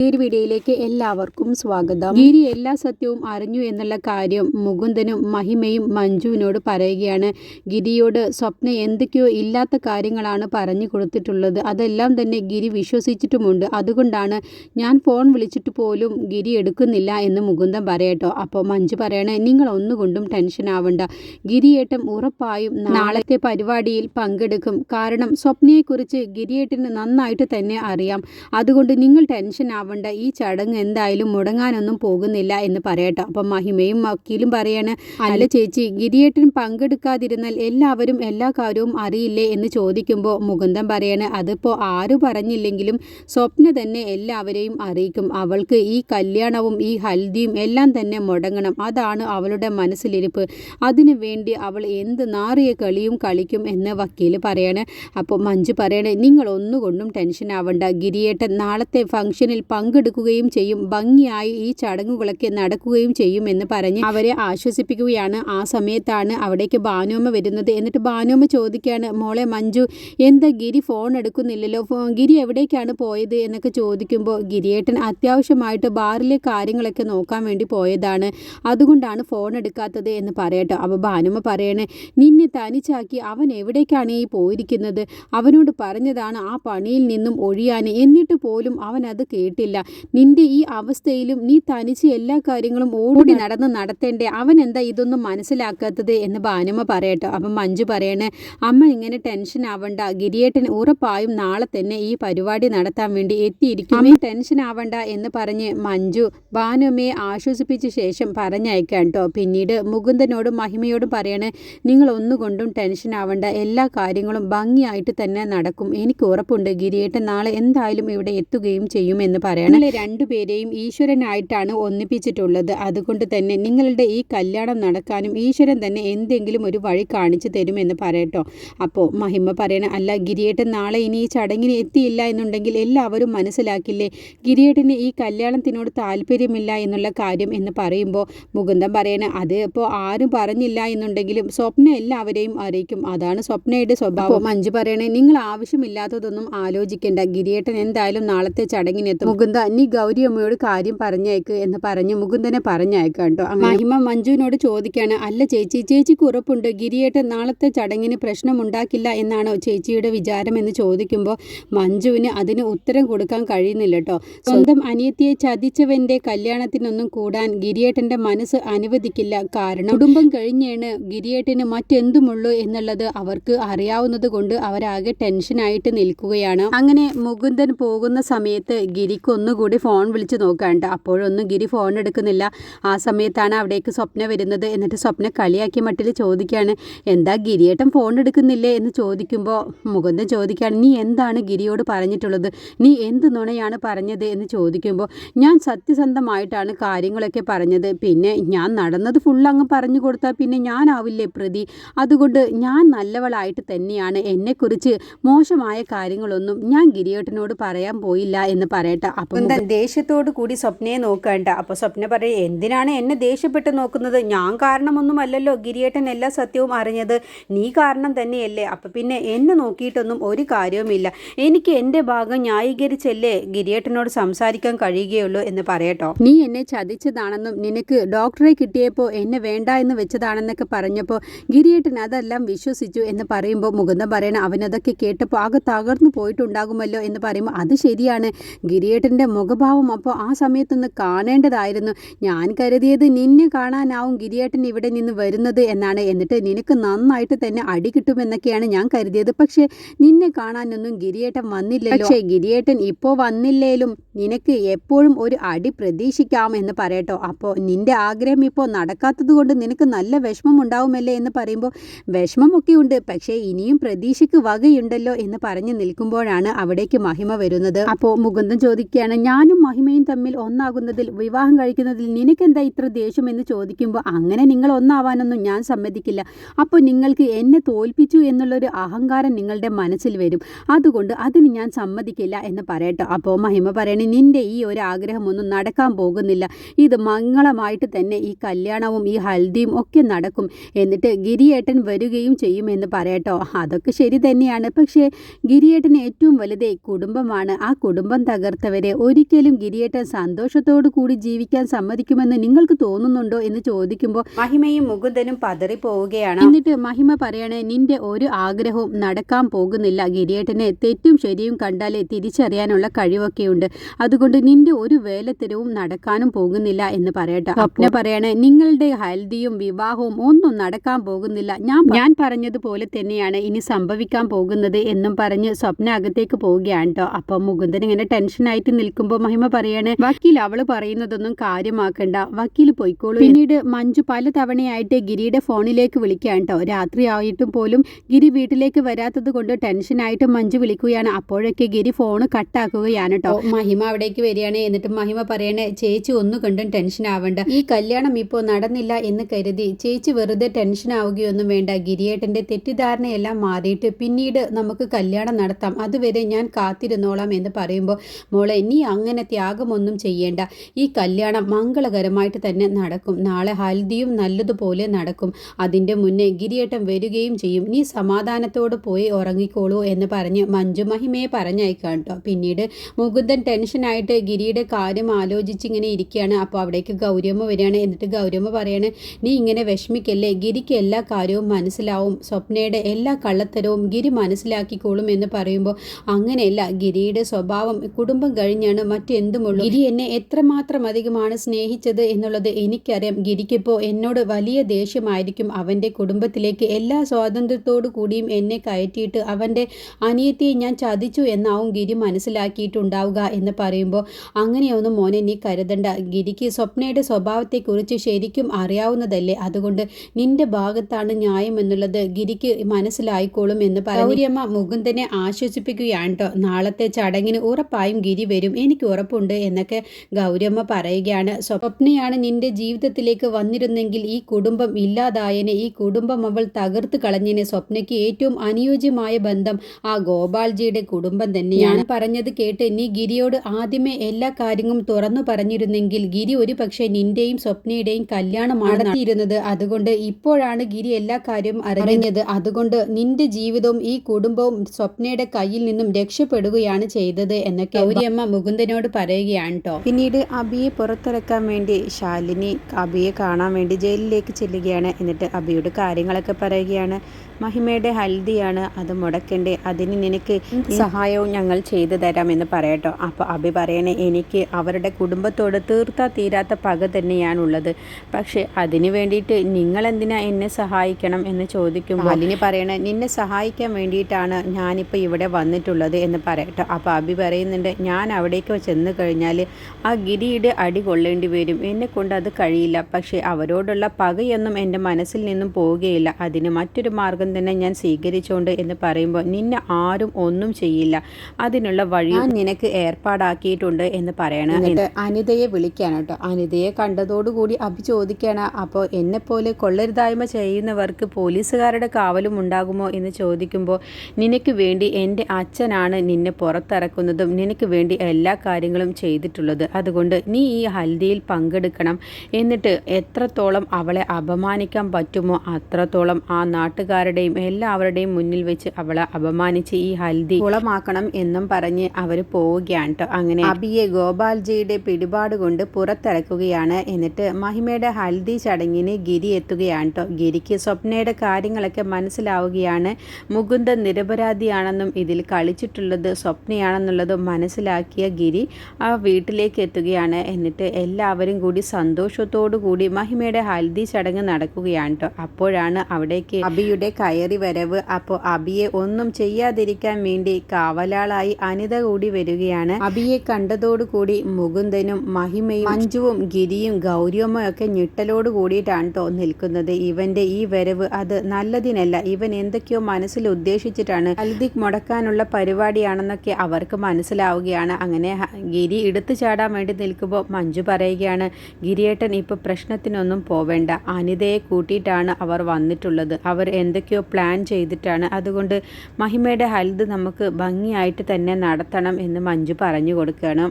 ഈ ഒരു വീഡിയോയിലേക്ക് എല്ലാവർക്കും സ്വാഗതം. ഗിരി എല്ലാ സത്യവും അറിഞ്ഞു എന്നുള്ള കാര്യം മുകുന്ദനും മഹിമയും മഞ്ജുവിനോട് പറയുകയാണ്. ഗിരിയോട് സ്വപ്ന എന്തൊക്കെയോ ഇല്ലാത്ത കാര്യങ്ങളാണ് പറഞ്ഞു കൊടുത്തിട്ടുള്ളത്. അതെല്ലാം തന്നെ ഗിരി വിശ്വസിച്ചിട്ടുമുണ്ട്. അതുകൊണ്ടാണ് ഞാൻ ഫോൺ വിളിച്ചിട്ട് പോലും ഗിരി എടുക്കുന്നില്ല എന്ന് മുകുന്ദൻ പറയട്ടോ. അപ്പോൾ മഞ്ജു പറയണേ നിങ്ങൾ ഒന്നുകൊണ്ടും ടെൻഷൻ ആവണ്ട. ഗിരിയേട്ടം ഉറപ്പായും നാളത്തെ പരിപാടിയിൽ പങ്കെടുക്കും. കാരണം സ്വപ്നയെക്കുറിച്ച് ഗിരിയേട്ടന് നന്നായിട്ട് തന്നെ അറിയാം. അതുകൊണ്ട് നിങ്ങൾ ടെൻഷൻ ആവണ്ട ഈ ചടങ്ങ് എന്തായാലും മുടങ്ങാനൊന്നും പോകുന്നില്ല എന്ന് പറയട്ടെ. അപ്പം മഹിമയും വക്കീലും പറയാണ് അല്ല ചേച്ചി ഗിരിയേട്ടൻ പങ്കെടുക്കാതിരുന്നാൽ എല്ലാവരും എല്ലാ കാര്യവും അറിയില്ലേ? എന്ന് ചോദിക്കുമ്പോൾ മുകുന്ദൻ പറയാണ് അതിപ്പോൾ ആരും പറഞ്ഞില്ലെങ്കിലും സ്വപ്ന തന്നെ എല്ലാവരെയും അറിയിക്കും. അവൾക്ക് ഈ കല്യാണവും ഈ ഹൽദിയും എല്ലാം തന്നെ മുടങ്ങണം. അതാണ് അവളുടെ മനസ്സിലിരിപ്പ്. അതിനു വേണ്ടി അവൾ എന്ത് നാറിയ കളിയും കളിക്കും എന്ന് വക്കീൽ പറയാണ്. അപ്പോൾ മഞ്ജു പറയണേ നിങ്ങൾ ഒന്നുകൊണ്ടും ടെൻഷൻ ആവണ്ട ഗിരിയേട്ടൻ നാളത്തെ ഫംഗ്ഷനിൽ പങ്കെടുക്കുകയും ചെയ്യും. ഭംഗിയായി ഈ ചടങ്ങുകളൊക്കെ നടക്കുകയും ചെയ്യും എന്ന് പറഞ്ഞ് അവരെ ആശ്വസിപ്പിക്കുകയാണ്. ആ സമയത്താണ് അവിടേക്ക് ഭാനുമ്മ വരുന്നത്. എന്നിട്ട് ഭാനുമ്മ ചോദിക്കുകയാണ് മോളെ മഞ്ജു എന്താ ഗിരി ഫോൺ എടുക്കുന്നില്ലല്ലോ? ഗിരി എവിടേക്കാണ് പോയത്? എന്നൊക്കെ ചോദിക്കുമ്പോൾ ഗിരിയേട്ടൻ അത്യാവശ്യമായിട്ട് ബാറിലെ കാര്യങ്ങളൊക്കെ നോക്കാൻ വേണ്ടി പോയതാണ്. അതുകൊണ്ടാണ് ഫോൺ എടുക്കാത്തത് എന്ന് പറയട്ടോ. അപ്പോൾ ഭാനുമ്മ പറയണേ നിന്നെ തനിച്ചാക്കി അവൻ എവിടേക്കാണ് ഈ പോയിരിക്കുന്നത്? അവനോട് പറഞ്ഞതാണ് ആ പണിയിൽ നിന്നും ഒഴിയാൻ. എന്നിട്ട് പോലും അവൻ അത് കേട്ടില്ല നിന്റെ ഈ അവസ്ഥയിലും നീ തനിച്ച് എല്ലാ കാര്യങ്ങളും ഓടി നടന്ന് നടത്തേണ്ടേ. അവൻ എന്താ ഇതൊന്നും മനസ്സിലാക്കാത്തത് എന്ന് ഭാനുമ്മ പറയട്ടോ. അപ്പം മഞ്ജു പറയണേ അമ്മ ഇങ്ങനെ ടെൻഷൻ ആവണ്ട. ഗിരിയേട്ടൻ ഉറപ്പായും നാളെ തന്നെ ഈ പരിപാടി നടത്താൻ വേണ്ടി എത്തിയിരിക്കും. അമ്മ ടെൻഷൻ ആവണ്ട എന്ന് പറഞ്ഞ് മഞ്ജു ഭാനുമ്മയെ ആശ്വസിപ്പിച്ച ശേഷം പറഞ്ഞയക്കാം കേട്ടോ. പിന്നീട് മുകുന്ദനോടും മഹിമയോടും പറയണേ നിങ്ങൾ ഒന്നുകൊണ്ടും ടെൻഷൻ ആവണ്ട. എല്ലാ കാര്യങ്ങളും ഭംഗിയായിട്ട് തന്നെ നടക്കും. എനിക്ക് ഉറപ്പുണ്ട്. ഗിരിയേട്ടൻ നാളെ എന്തായാലും ഇവിടെ എത്തുകയും ചെയ്യുമെന്ന് പറയണം. രണ്ടുപേരെയും ഈശ്വരനായിട്ടാണ് ഒന്നിപ്പിച്ചിട്ടുള്ളത്. അതുകൊണ്ട് തന്നെ നിങ്ങളുടെ ഈ കല്യാണം നടക്കാനും ഈശ്വരൻ തന്നെ എന്തെങ്കിലും ഒരു വഴി കാണിച്ചു തരുമെന്ന് പറയട്ടോ. അപ്പോൾ മഹിമ പറയണ അല്ല ഗിരിയേട്ടൻ നാളെ ഇനി ഈ ചടങ്ങിന് എത്തിയില്ല എന്നുണ്ടെങ്കിൽ എല്ലാവരും മനസ്സിലാക്കില്ലേ? ഗിരിയേട്ടന് ഈ കല്യാണത്തിനോട് താല്പര്യമില്ല എന്നുള്ള കാര്യം എന്ന് പറയുമ്പോൾ മുകുന്ദൻ പറയണ അത് ഇപ്പോൾ ആരും പറഞ്ഞില്ല എന്നുണ്ടെങ്കിലും സ്വപ്ന എല്ലാവരെയും അറിയിക്കും. അതാണ് സ്വപ്നയുടെ സ്വഭാവം. മഞ്ജു പറയണേ നിങ്ങൾ ആവശ്യമില്ലാത്തതൊന്നും ആലോചിക്കേണ്ട. ഗിരിയേട്ടൻ എന്തായാലും നാളത്തെ ചടങ്ങിനെത്തും മുകുന്ദ നീ ഗൗരി അമ്മയോട് കാര്യം പറഞ്ഞയക്ക് എന്ന് പറഞ്ഞ് മുകുന്ദനെ പറഞ്ഞയക്കാം കേട്ടോ. മഹിമ മഞ്ജുവിനോട് ചോദിക്കാണ് അല്ല ചേച്ചി ചേച്ചിക്ക് ഉറപ്പുണ്ട്. ഗിരിയേട്ടൻ നാളത്തെ ചടങ്ങിന് പ്രശ്നമുണ്ടാക്കില്ല എന്നാണോ ചേച്ചിയുടെ വിചാരം? എന്ന് ചോദിക്കുമ്പോൾ മഞ്ജുവിന് അതിന് ഉത്തരം കൊടുക്കാൻ കഴിയുന്നില്ല കേട്ടോ. സ്വന്തം അനിയത്തിയെ ചതിച്ചവന്റെ കല്യാണത്തിനൊന്നും കൂടാൻ ഗിരിയേട്ടന്റെ മനസ്സ് അനുവദിക്കില്ല. കാരണം കുടുംബം കഴിഞ്ഞാണ് ഗിരിയേട്ടന് മറ്റെന്തുമുള്ളൂ എന്നുള്ളത് അവർക്ക് അറിയാവുന്നത് കൊണ്ട് അവരാകെ ടെൻഷനായിട്ട് നിൽക്കുകയാണ്. അങ്ങനെ മുകുന്ദൻ പോകുന്ന സമയത്ത് ഗിരിക്ക് ഒന്നുകൂടി ഫോൺ വിളിച്ച് നോക്കാണ്ട് അപ്പോഴൊന്നും ഗിരി ഫോൺ എടുക്കുന്നില്ല. ആ സമയത്താണ് അവിടേക്ക് സ്വപ്ന വരുന്നത്. എന്നിട്ട് സ്വപ്ന കളിയാക്കി മട്ടിൽ ചോദിക്കുകയാണ് എന്താ ഗിരിയേട്ടൻ ഫോൺ എടുക്കുന്നില്ലേ? എന്ന് ചോദിക്കുമ്പോൾ മുകുന്ദൻ ചോദിക്കുകയാണ് നീ എന്താണ് ഗിരിയോട് പറഞ്ഞിട്ടുള്ളത്? നീ എന്ത് നുണയാണ് പറഞ്ഞത്? എന്ന് ചോദിക്കുമ്പോൾ ഞാൻ സത്യസന്ധമായിട്ടാണ് കാര്യങ്ങളൊക്കെ പറഞ്ഞത്. പിന്നെ ഞാൻ നടന്നത് ഫുൾ അങ്ങ് പറഞ്ഞു കൊടുത്താൽ പിന്നെ ഞാനാവില്ലേ പ്രതി? അതുകൊണ്ട് ഞാൻ നല്ലവളായിട്ട് തന്നെയാണ്. എന്നെക്കുറിച്ച് മോശമായ കാര്യങ്ങളൊന്നും ഞാൻ ഗിരിയേട്ടനോട് പറയാൻ പോയില്ല എന്ന് പറയട്ടെ. അപ്പം ദേഷ്യത്തോട് കൂടി സ്വപ്നയെ നോക്കണ്ട അപ്പോൾ സ്വപ്ന പറയും എന്തിനാണ് എന്നെ ദേഷ്യപ്പെട്ട് നോക്കുന്നത്? ഞാൻ കാരണമൊന്നുമല്ലല്ലോ. ഗിരിയേട്ടൻ എല്ലാ സത്യവും അറിഞ്ഞത്. നീ കാരണം തന്നെയല്ലേ. അപ്പം പിന്നെ എന്നെ നോക്കിയിട്ടൊന്നും ഒരു കാര്യവുമില്ല. എനിക്ക് എന്റെ ഭാഗം ന്യായീകരിച്ചല്ലേ ഗിരിയേട്ടനോട് സംസാരിക്കാൻ കഴിയുകയുള്ളൂ എന്ന് പറയട്ടോ. നീ എന്നെ ചതിച്ചതാണെന്നും നിനക്ക് ഡോക്ടറെ കിട്ടിയപ്പോൾ എന്നെ വേണ്ട എന്ന് വെച്ചതാണെന്നൊക്കെ പറഞ്ഞപ്പോൾ ഗിരിയേട്ടൻ അതെല്ലാം വിശ്വസിച്ചു എന്ന് പറയുമ്പോൾ മുകുന്ദം പറയണം അവനതൊക്കെ കേട്ടപ്പോൾ ആകെ തകർന്നു പോയിട്ടുണ്ടാകുമല്ലോ എന്ന് പറയുമ്പോൾ അത് ശരിയാണ്. ഗിരിയേട്ടന്റെ മുഖഭാവം അപ്പോൾ ആ സമയത്തൊന്ന് കാണേണ്ടതായിരുന്നു. ഞാൻ കരുതിയത് നിന്നെ കാണാനാവും ഗിരിയേട്ടൻ ഇവിടെ നിന്ന് വരുന്നത് എന്നാണ്. എന്നിട്ട് നിനക്ക് നന്നായിട്ട് തന്നെ അടി കിട്ടുമെന്നൊക്കെയാണ് ഞാൻ കരുതിയത്. പക്ഷേ നിന്നെ കാണാനൊന്നും ഗിരിയേട്ടൻ വന്നില്ലല്ലോ. പക്ഷേ ഗിരിയേട്ടൻ ഇപ്പോൾ വന്നില്ലേലും നിനക്ക് എപ്പോഴും ഒരു അടി പ്രതീക്ഷിക്കാം എന്ന് പറയട്ടോ. അപ്പോൾ നിന്റെ ആഗ്രഹം ഇപ്പോൾ നടക്കാത്തത് കൊണ്ട് നിനക്ക് നല്ല വിഷമം ഉണ്ടാവുമല്ലേ എന്ന് പറയുമ്പോൾ വിഷമമൊക്കെ ഉണ്ട്. പക്ഷേ ഇനിയും പ്രതീക്ഷയ്ക്ക് വകയുണ്ടല്ലോ എന്ന് പറഞ്ഞു നിൽക്കുമ്പോഴാണ് അവിടേക്ക് മഹിമ വരുന്നത്. അപ്പോൾ മുകുന്ദൻ ചോദിക്കുകയാണ് ഞാനും മഹിമയും തമ്മിൽ ഒന്നാകുന്നതിൽ വിവാഹം കഴിക്കുന്നതിൽ നിനക്കെന്താ ഇത്ര ദേഷ്യം? എന്ന് ചോദിക്കുമ്പോൾ അങ്ങനെ നിങ്ങൾ ഒന്നാവാനൊന്നും ഞാൻ സമ്മതിക്കില്ല. അപ്പോൾ നിങ്ങൾക്ക് എന്നെ തോൽപ്പിച്ചു എന്നുള്ളൊരു അഹങ്കാരം നിങ്ങളുടെ മനസ്സിൽ വരും. അതുകൊണ്ട് അതിന് ഞാൻ സമ്മതിക്കില്ല എന്ന് പറയട്ടെ. അപ്പോൾ മഹിമ പറയണേ നിന്റെ ഈ ഒരു ആഗ്രഹമൊന്നും നടക്കാൻ പോകുന്നില്ല. ഇത് മംഗളമായിട്ട് തന്നെ ഈ കല്യാണവും ഈ ഹൽദിയും ഒക്കെ നടക്കും. എന്നിട്ട് ഗിരിയേട്ടൻ വരികയും ചെയ്യുമെന്ന് പറയട്ടോ. അതൊക്കെ ശരി തന്നെയാണ്. പക്ഷേ ഗിരിയേട്ടന് ഏറ്റവും വലുതേ കുടുംബമാണ്. ആ കുടുംബം തകർത്തവരെ ഒരിക്കലും ഗിരിയേട്ടൻ സന്തോഷത്തോടു കൂടി ജീവിക്കാൻ സമ്മതിക്കുമെന്ന് നിങ്ങൾക്ക് തോന്നുന്നുണ്ടോ എന്ന് ചോദിക്കുമ്പോൾ മഹിമയും മുകുന്ദനും പതറിപ്പോവുകയാണ്. എന്നിട്ട് മഹിമ പറയണേ നിന്റെ ഒരു ആഗ്രഹവും നടക്കാൻ പോകുന്നില്ല. ഗിരിയേട്ടനെ തെറ്റും ശരിയും കണ്ടാലേ തിരിച്ചറിയാനുള്ള കഴിവൊക്കെയുണ്ട്. അതുകൊണ്ട് നിന്റെ ഒരു വേലത്തരവും നടക്കാനും പോകുന്നില്ല എന്ന് പറയട്ടെ. സ്വപ്ന പറയണേ നിങ്ങളുടെ ഹൽദിയും വിവാഹവും ഒന്നും നടക്കാൻ പോകുന്നില്ല. ഞാൻ ഞാൻ പറഞ്ഞതുപോലെ തന്നെയാണ് ഇനി സംഭവിക്കാൻ പോകുന്നത് എന്നും പറഞ്ഞ് സ്വപ്ന അകത്തേക്ക് പോവുകയാണ് കേട്ടോ അപ്പൊ മുകുന്ദൻ ഇങ്ങനെ ടെൻഷനായിട്ട് നിൽക്കുമ്പോൾ മഹിമ പറയാണ് വക്കീൽ അവൾ പറയുന്നതൊന്നും കാര്യമാക്കണ്ട. വക്കീൽ പോയിക്കോളൂ. പിന്നീട് മഞ്ജു പല തവണയായിട്ട് ഗിരിയുടെ ഫോണിലേക്ക് വിളിക്കാൻ കേട്ടോ രാത്രി ആയിട്ടും പോലും ഗിരി വീട്ടിലേക്ക് വരാത്തത് കൊണ്ട് ടെൻഷനായിട്ട് മഞ്ജു വിളിക്കുകയാണ്. അപ്പോഴൊക്കെ ഗിരി ഫോൺ കട്ടാക്കുകയാണ് കേട്ടോ മഹിമ അവിടേക്ക് വരികയാണ്. എന്നിട്ട് മഹിമ പറയണേ ചേച്ചി ഒന്നു കണ്ടും ടെൻഷൻ ആവണ്ട. ഈ കല്യാണം ഇപ്പോൾ നടന്നില്ല എന്ന് കരുതി ചേച്ചി വെറുതെ ടെൻഷൻ ആവുകയൊന്നും വേണ്ട. ഗിരിയേട്ടന്റെ തെറ്റിദ്ധാരണയെല്ലാം മാറിയിട്ട് പിന്നീട് നമുക്ക് കല്യാണം നടത്താം. അതുവരെ ഞാൻ കാത്തിരുന്നോളാം എന്ന് പറയുമ്പോൾ മോളെ നീ അങ്ങനെ ത്യാഗമൊന്നും ചെയ്യേണ്ട. ഈ കല്യാണം മംഗളകരമായിട്ട് തന്നെ നടക്കും. നാളെ ഹൽദിയും നല്ലതുപോലെ നടക്കും. അതിന്റെ മുന്നേ ഗിരിയേട്ടം വരികയും ചെയ്യും. നീ സമാധാനത്തോട് പോയി ഉറങ്ങിക്കോളൂ എന്ന് പറഞ്ഞ് മഞ്ജു മഹിമയെ പറഞ്ഞയക്കാം കേട്ടോ പിന്നീട് മുകുന്ദൻ ടെൻഷനായിട്ട് ഗിരിയുടെ കാര്യം ആലോചിച്ച് ഇങ്ങനെ ഇരിക്കുകയാണ്. അപ്പോൾ അവിടേക്ക് ഗൗരിയമ്മ വരികയാണ്. എന്നിട്ട് ഗൗരിയമ്മ പറയാണ് നീ ഇങ്ങനെ വിഷമിക്കല്ലേ? ഗിരിക്ക് എല്ലാ കാര്യവും മനസ്സിലാവും. സ്വപ്നയുടെ എല്ലാ കള്ളത്തരവും ഗിരി മനസ്സിലാക്കിക്കോളും എന്ന് പറയുമ്പോൾ അങ്ങനെയല്ല. ഗിരിയുടെ സ്വഭാവം കുടുംബം കഴിഞ്ഞാണ് മറ്റെന്തുമുള്ളൂ? ഗിരി എന്നെ എത്രമാത്രം അധികമാണ് സ്നേഹിച്ചത് എന്നുള്ളത് എനിക്കറിയാം. ഗിരിക്കിപ്പോൾ എന്നോട് വലിയ ദേഷ്യമായിരിക്കും. അവന്റെ കുടുംബത്തിലേക്ക് എല്ലാ സ്വാതന്ത്ര്യത്തോടു കൂടിയും എന്നെ കയറ്റിയിട്ട് അവന്റെ അനിയത്തിയെ ഞാൻ ചതിച്ചു എന്നാവും ഗിരി മനസ്സിലാക്കിയിട്ടുണ്ടാവുക എന്ന് പറയുമ്പോൾ അങ്ങനെയൊന്നും മോനെ നീ കരുതണ്ട. ഗിരിക്ക് സ്വപ്നയുടെ സ്വഭാവത്തെക്കുറിച്ച് ശരിക്കും അറിയാവുന്നതല്ലേ. അതുകൊണ്ട് നിന്റെ ഭാഗത്താണ് ന്യായം എന്നുള്ളത് ഗിരിക്ക് മനസ്സിലായിക്കോളും എന്ന് ഗൗരിയമ്മ മുകുന്ദനെ ആശ്വസിപ്പിക്കുകയാണ് കേട്ടോ നാളത്തെ ചടങ്ങിന് ഉറപ്പായും ഗിരി വരും. എനിക്ക് ഉറപ്പുണ്ട് എന്നൊക്കെ ഗൗരമ്മ പറയുകയാണ്. സ്വപ്നയാണ് നിന്റെ ജീവിതത്തിലേക്ക് വന്നിരുന്നെങ്കിൽ ഈ കുടുംബം ഇല്ലാതായനെ. ഈ കുടുംബം അവൾ തകർത്ത് കളഞ്ഞിനെ. സ്വപ്നയ്ക്ക് ഏറ്റവും അനുയോജ്യമായ ബന്ധം ആ ഗോപാൽജിയുടെ കുടുംബം തന്നെയാണ്. പറഞ്ഞത് കേട്ട് നീ ഗിരിയോട് ആദ്യമേ എല്ലാ കാര്യങ്ങളും തുറന്നു പറഞ്ഞിരുന്നെങ്കിൽ ഗിരി ഒരു പക്ഷേ നിന്റെയും സ്വപ്നയുടെയും കല്യാണമാണ് നടത്തിയിരുന്നത്. അതുകൊണ്ട് ഇപ്പോഴാണ് ഗിരി എല്ലാ കാര്യവും അറിഞ്ഞത്. അതുകൊണ്ട് നിന്റെ ജീവിതവും ഈ കുടുംബവും സ്വപ്നയുടെ കയ്യിൽ നിന്നും രക്ഷപ്പെടുകയാണ് ചെയ്തത് എന്നൊക്കെ ഗൗരിയമ്മ മുകുന്ദനോട് പറയുകയാണ് കേട്ടോ പിന്നീട് അബിയെ പുറത്തിറക്കാൻ വേണ്ടി ശാലിനി അബിയെ കാണാൻ വേണ്ടി ജയിലിലേക്ക് ചെല്ലുകയാണ്. എന്നിട്ട് അബിയുടെ കാര്യങ്ങളൊക്കെ പറയുകയാണ്. മഹിമയുടെ ഹൽദിയാണ് അത് മുടക്കണ്ടേ? അതിന് നിനക്ക് സഹായവും ഞങ്ങൾ ചെയ്തു തരാമെന്ന് പറയട്ടോ. അപ്പോൾ അഭി പറയണേ എനിക്ക് അവരുടെ കുടുംബത്തോട് തീർത്താ തീരാത്ത പക തന്നെയാണുള്ളത്. പക്ഷേ അതിന് വേണ്ടിയിട്ട് നിങ്ങളെന്തിനാ എന്നെ സഹായിക്കണം എന്ന് ചോദിക്കും അലിന് പറയണേ നിന്നെ സഹായിക്കാൻ വേണ്ടിയിട്ടാണ് ഞാനിപ്പോൾ ഇവിടെ വന്നിട്ടുള്ളത് എന്ന് പറയട്ടോ. അപ്പോൾ അഭി പറയുന്നുണ്ട് ഞാൻ അവിടേക്ക് ചെന്ന് കഴിഞ്ഞാൽ ആ ഗിരിയുടെ അടി കൊള്ളേണ്ടി വരും. എന്നെ കൊണ്ട് അത് കഴിയില്ല. പക്ഷേ അവരോടുള്ള പകയൊന്നും എന്റെ മനസ്സിൽ നിന്നും പോവുകയില്ല. അതിന് മറ്റൊരു മാർഗം തന്നെ ഞാൻ സ്വീകരിച്ചുകൊണ്ട് എന്ന് പറയുമ്പോൾ നിന്നെ ആരും ഒന്നും ചെയ്യില്ല. അതിനുള്ള വഴി നിനക്ക് ഏർപ്പാടാക്കിയിട്ടുണ്ട് എന്ന് പറയണം. എന്നിട്ട് അനിതയെ വിളിക്കാണ് കേട്ടോ. അനിതയെ കണ്ടതോടുകൂടി അഭി ചോദിക്കാണ് അപ്പോൾ എന്നെപ്പോലെ കൊള്ളരുതായ്മ ചെയ്യുന്നവർക്ക് പോലീസുകാരുടെ കാവലും ഉണ്ടാകുമോ? എന്ന് ചോദിക്കുമ്പോൾ നിനക്ക് വേണ്ടി എന്റെ അച്ഛനാണ് നിന്നെ പുറത്തിറക്കുന്നതും നിനക്ക് വേണ്ടി എല്ലാ കാര്യങ്ങളും ചെയ്തിട്ടുള്ളത്. അതുകൊണ്ട് നീ ഈ ഹൽദിയിൽ പങ്കെടുക്കണം. എന്നിട്ട് എത്രത്തോളം അവളെ അപമാനിക്കാൻ പറ്റുമോ അത്രത്തോളം ആ നാട്ടുകാരുടെയും എല്ലാവരുടെയും മുന്നിൽ വെച്ച് അവളെ അപമാനിച്ച് ഈ ഹൽദി കുളമാക്കണം എന്നും പറഞ്ഞ് അവർ പോവുകയാണ് കേട്ടോ അങ്ങനെ അബിയെ ഗോപാൽജിയുടെ പിടിപാട് കൊണ്ട് പുറത്തിറക്കുകയാണ്. എന്നിട്ട് മഹിമയുടെ ഹൽദി ചടങ്ങിന് ഗിരി എത്തുകയാണ് കേട്ടോ ഗിരിക്ക് സ്വപ്നയുടെ കാര്യങ്ങളൊക്കെ മനസ്സിലാവുകയാണ്. മുകുന്ദ നിരപരാധിയാണെന്നും ഇതിൽ കളിച്ചിട്ടുള്ളത് സ്വപ്നയാണെന്നുള്ളതും മനസ്സിലാക്കിയ ഗിരി ആ വീട്ടിലേക്ക് എത്തുകയാണ്. എന്നിട്ട് എല്ലാവരും കൂടി സന്തോഷത്തോടു കൂടി മഹിമയുടെ ഹൽദി ചടങ്ങ് നടക്കുകയാണ് കേട്ടോ അപ്പോഴാണ് അവിടേക്ക് അബിയുടെ കയറി വരവ്. അപ്പോൾ അബിയെ ഒന്നും ചെയ്യാതിരിക്കാൻ വേണ്ടി കാവലാളായി അനിത കൂടി വരികയാണ്. അബിയെ കണ്ടതോടുകൂടി മുകുന്ദനും മഹിമയും മഞ്ജുവും ഗിരിയും ഗൗരിയമ്മയും ഒക്കെ ഞെട്ടലോട് കൂടിയിട്ടാണ് കേട്ടോ നിൽക്കുന്നത്. ഇവന്റെ ഈ വരവ് അത് നല്ലതിനല്ല. ഇവൻ എന്തൊക്കെയോ മനസ്സിൽ ഉദ്ദേശിച്ചിട്ടാണ് ഹൽദി മുടക്കാനുള്ള പരിപാടിയാണെന്നൊക്കെ അവർക്ക് മനസ്സിലാവുകയാണ്. അങ്ങനെ ഗിരി എടുത്തു ചാടാൻ വേണ്ടി നിൽക്കുമ്പോൾ മഞ്ജു പറയുകയാണ് ഗിരിയേട്ടൻ ഇപ്പോൾ പ്രശ്നത്തിനൊന്നും പോവേണ്ട. അനിതയെ കൂട്ടിയിട്ടാണ് അവർ വന്നിട്ടുള്ളത്. അവർ എന്തൊക്കെയോ പ്ലാൻ ചെയ്തിട്ടാണ്. അതുകൊണ്ട് മഹിമയുടെ ഹൽദ് നമുക്ക് ഭംഗിയായിട്ട് തന്നെ നടത്തണം എന്ന് മഞ്ജു പറഞ്ഞു കൊടുക്കണം